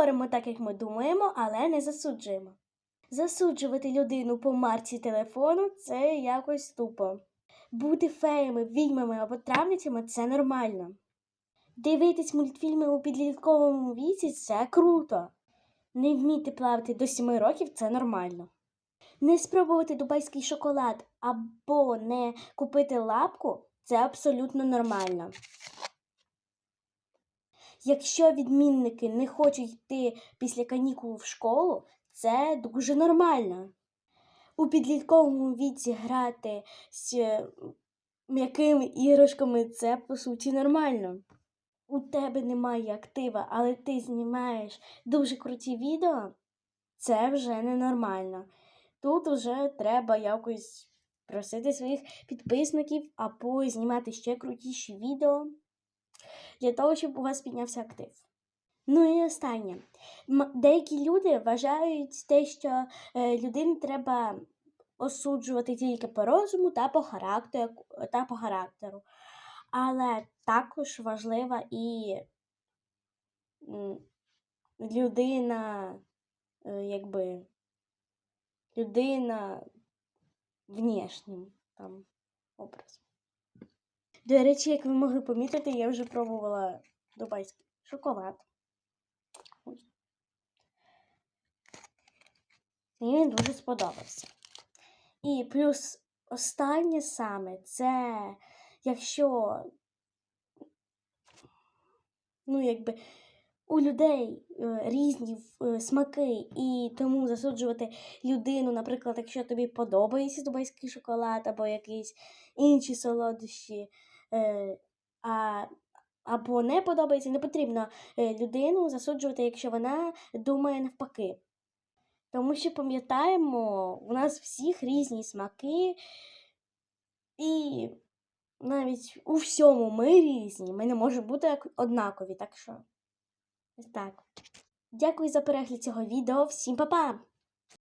говоримо так, як ми думаємо, але не засуджуємо. Засуджувати людину по марці телефону це якось тупо. Бути феями, відьмами або травницями це нормально. Дивитись мультфільми у підлітковому віці це круто. Не вміти плавати до 7 років це нормально. Не спробувати дубайський шоколад або не купити лапку це абсолютно нормально. Якщо відмінники не хочуть йти після канікул в школу, це дуже нормально. У підлітковому віці грати з м'якими іграшками це по суті нормально. У тебе немає актива, але ти знімаєш дуже круті відео, це вже ненормально. Тут вже треба якось просити своїх підписників або знімати ще крутіші відео для того, щоб у вас піднявся актив. Ну і останнє. Деякі люди вважають те, що е, людину треба осуджувати тільки по розуму та по характеру, та по характеру. Але також важлива і людина, е, якби людина внешнім там образом. До речі, як ви могли помітити, я вже пробувала дубайський шоколад. Ой. Мені він дуже сподобався. І плюс останнє саме це якщо ну, якби у людей е, різні е, смаки, і тому засуджувати людину, наприклад, якщо тобі подобається дубайський шоколад або якісь інші солодощі, е, а, або не подобається, не потрібно людину засуджувати, якщо вона думає навпаки. Тому що пам'ятаємо, у нас всіх різні смаки, і навіть у всьому ми різні, ми не можемо бути однакові, так що так. Дякую за перегляд цього відео. Всім па-па!